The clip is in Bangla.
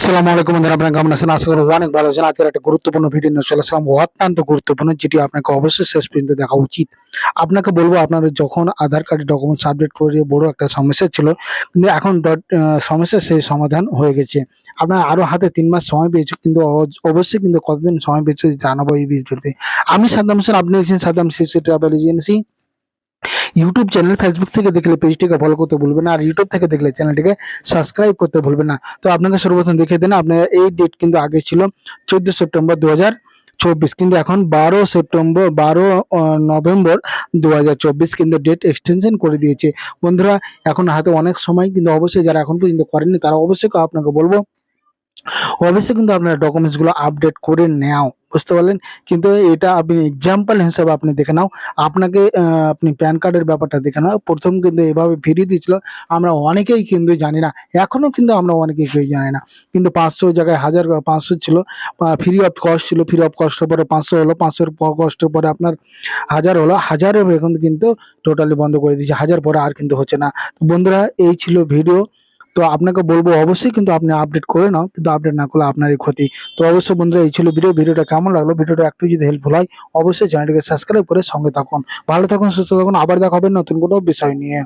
আসসালামু আলাইকুম বন্ধুরা, আপনারা কেমন আছেন? আশা করি অনেক ভালো আছেন। আজকের একটা গুরুত্বপূর্ণ ভিডিও নিয়ে চলে আসলাম। অত্যন্ত গুরুত্বপূর্ণ, যেটি আপনাকে অবশ্যই শেষ পর্যন্ত দেখা উচিত। আপনাকে বলব, আপনাদের যখন আধার কার্ডের ডকুমেন্টস আপডেট করে বড় একটা সমস্যা ছিল, কিন্তু এখন সমস্যা সেই সমাধান হয়ে গেছে। আপনার আরও হাতে তিন মাস সময় পেয়েছে, কিন্তু অবশ্যই কিন্তু কতদিন সময় পেয়েছে জানাব এই ভিডিওতে আমি সাদ্দাম হোসেন, আপনি আছেন সাদ্দাম শিশু travel agency YouTube channel Facebook থেকে দেখলে পেজটিকে ফলো করতে ভুলবেন না, আর ইউটিউব থেকে দেখলে চ্যানেলটিকে সাবস্ক্রাইব করতে ভুলবেন না। তো আপনাকে সর্বপ্রথম দেখিয়ে দেন আপনার এই ডেট কিন্তু আগে ছিল চোদ্দ সেপ্টেম্বর দু চব্বিশ, কিন্তু এখন বারো সেপ্টেম্বর, বারো নভেম্বর দু হাজার চব্বিশ কিন্তু ডেট এক্সটেনশন করে দিয়েছে। বন্ধুরা, এখন হাতে অনেক সময়, কিন্তু অবশ্যই যারা এখন পর্যন্ত করেননি, তারা অবশ্যই আপনাকে বলব, অবশ্যই কিন্তু আপনার ডকুমেন্টসগুলো আপডেট করে নেও বুঝতে পারলেন? কিন্তু এটা আপনি এক্সাম্পল হিসাবে আপনি দেখে নাও। আপনাকে আপনি প্যান কার্ডের ব্যাপারটা দেখে নাও। প্রথম কিন্তু এভাবে ফিরিয়ে দিয়েছিল। আমরা অনেকেই কিন্তু জানি না। এখনও কিন্তু আমরা অনেকেই কেউ জানি না। কিন্তু পাঁচশো জায়গায় হাজার, পাঁচশো ছিল। ফ্রি অফ কস্ট ছিল। ফ্রি অফ কস্টের পরে পাঁচশো হলো। পাঁচশোর কস্টের পরে আপনার হাজার হলো। হাজারের এখন কিন্তু টোটালি বন্ধ করে দিয়েছে। হাজার পরে আর কিন্তু হচ্ছে না। বন্ধুরা, এই ছিল ভিডিও তো আপনাকে বলব অবশ্যই কিন্তু আপনি আপডেট করে নাও, কিন্তু আপডেট না করলে আপনারই ক্ষতি। তো অবশ্যই বন্ধুরা, এই ছিল ভিডিও ভিডিওটা কেমন লাগল? ভিডিওটা একটু যদি হেল্পফুল হয়, অবশ্যই চ্যানেলটিকে সাবস্ক্রাইব করে সঙ্গে থাকুন। ভালো থাকুন, সুস্থ থাকুন। আবার দেখা হবে নতুন কোনো বিষয় নিয়ে।